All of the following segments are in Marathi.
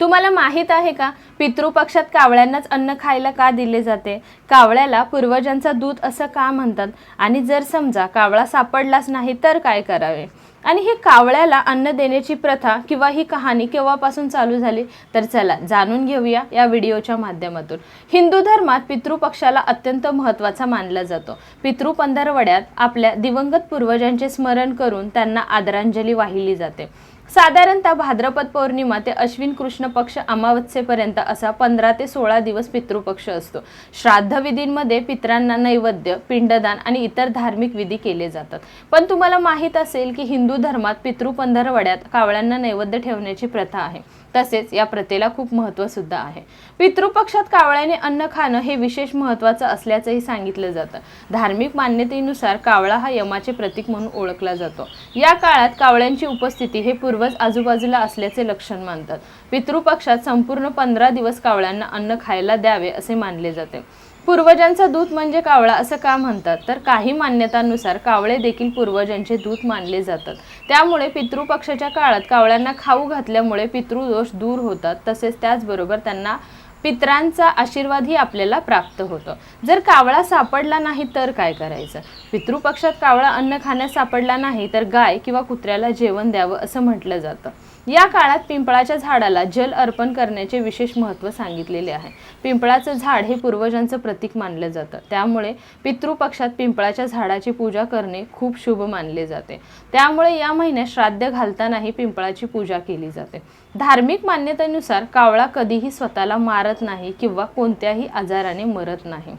तुम्हाला माहीत आहे का? पितृपक्षात कावळ्यांनाच अन्न खायला का दिले जाते? कावळ्याला पूर्वजांचा दूत असं का म्हणतात? आणि जर समजा कावळा सापडलाच नाही तर काय करावे? आणि ही कावळ्याला अन्न देण्याची प्रथा किंवा ही कहाणी केव्हापासून चालू झाली? तर चला जाणून घेऊया या व्हिडिओच्या माध्यमातून. हिंदू धर्मात पितृपक्षाला अत्यंत महत्त्वाचा मानला जातो. पितृ पंधरवड्यात आपल्या दिवंगत पूर्वजांचे स्मरण करून त्यांना आदरांजली वाहिली जाते. साधारणतः भाद्रपद पौर्णिमा ते अश्विन कृष्ण पक्ष अमावस्येपर्यंत असा पंधरा ते सोळा दिवस पितृपक्ष असतो. श्राद्ध विधींमध्ये पितरांना नैवेद्य पिंडदान आणि इतर धार्मिक विधी केले जातात. पण तुम्हाला माहीत असेल की हिंदू धर्मात पितृ पंधरवड्यात कावळ्यांना नैवेद्य ठेवण्याची प्रथा आहे. तसेच या प्रथेला खूप महत्त्व सुद्धा आहे. पितृपक्षात कावळ्याने अन्न खाणं हे विशेष महत्त्वाचं असल्याचंही सांगितलं जातं. धार्मिक मान्यतेनुसार कावळा हा यमाचे प्रतीक म्हणून ओळखला जातो. या काळात कावळ्यांची उपस्थिती हे पूर्वज आजूबाजूला असल्याचे लक्षण मानतात. पितृपक्षात संपूर्ण पंधरा दिवस कावळ्यांना अन्न खायला द्यावे असे मानले जाते. पूर्वजांचा दूत म्हणजे कावळा असं का म्हणतात? तर काही मान्यतांनुसार कावळे देखील पूर्वजांचे दूत मानले जातात. त्यामुळे पितृपक्षाच्या काळात कावळ्यांना खाऊ घातल्यामुळे पितृदोष दूर होतात. तसेच त्याचबरोबर त्यांना पित्रांचा आशीर्वादही आपल्याला प्राप्त होतो. जर कावळा सापडला नाही तर काय करायचं? पितृपक्षात कावळा अन्न खाण्यास सापडला नाही तर गाय किंवा कुत्र्याला जेवण द्यावं असं म्हटलं जातं. या काळात पिंपळाच्या झाडाला जल अर्पण करण्याचे विशेष महत्त्व सांगितलेले आहे. पिंपळाचं झाड हे पूर्वजांचं प्रतीक मानलं जातं. त्यामुळे पितृपक्षात पिंपळाच्या झाडाची पूजा करणे खूप शुभ मानले जाते. त्यामुळे या महिन्यात श्राद्ध घालतानाही पिंपळाची पूजा केली जाते. धार्मिक मान्यतेनुसार कावळा कधीही स्वतःला मारत नाही किंवा कोणत्याही आजाराने मरत नाही.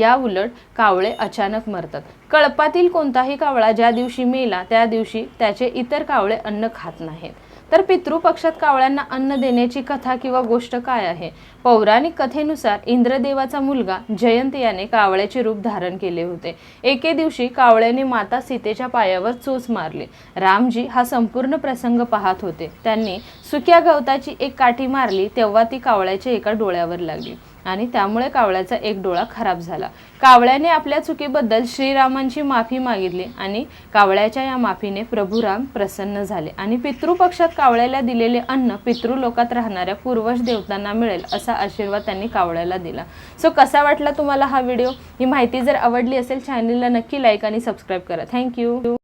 या उलट कावळे अचानक मरतात. कळपातील कोणताही कावळा ज्या दिवशी मेला त्या दिवशी त्याचे इतर कावळे अन्न खात नाहीत. तर पितृपक्षात कावळ्यांना अन्न देण्याची कथा किंवा गोष्ट काय आहे? पौराणिक कथेनुसार इंद्रदेवाचा मुलगा जयंत याने कावळ्याचे रूप धारण केले होते. एके दिवशी कावळ्याने माता सीतेच्या पायावर चोच मारली. रामजी हा संपूर्ण प्रसंग पाहत होते. त्यांनी सुक्या गवताची एक काठी मारली तेव्हा ती कावळ्याच्या एका डोळ्यावर लागली. आणि त्यामुळे कावळ्याचा एक डोळा खराब झाला. कावळ्याने आपल्या चुकीबद्दल श्रीरामांची माफी मागितली आणि कावळ्याच्या या माफीने प्रभू राम प्रसन्न झाले आणि पितृपक्षात कावळ्याला दिलेले अन्न पितृलोकात राहणाऱ्या पूर्वज देवतांना मिळेल असा आशीर्वाद त्यांनी कावळ्याला दिला. सो कसा वाटला तुम्हाला हा व्हिडिओ? ही माहिती जर आवडली असेल चॅनलला नक्की लाईक आणि सबस्क्राईब करा. थँक्यू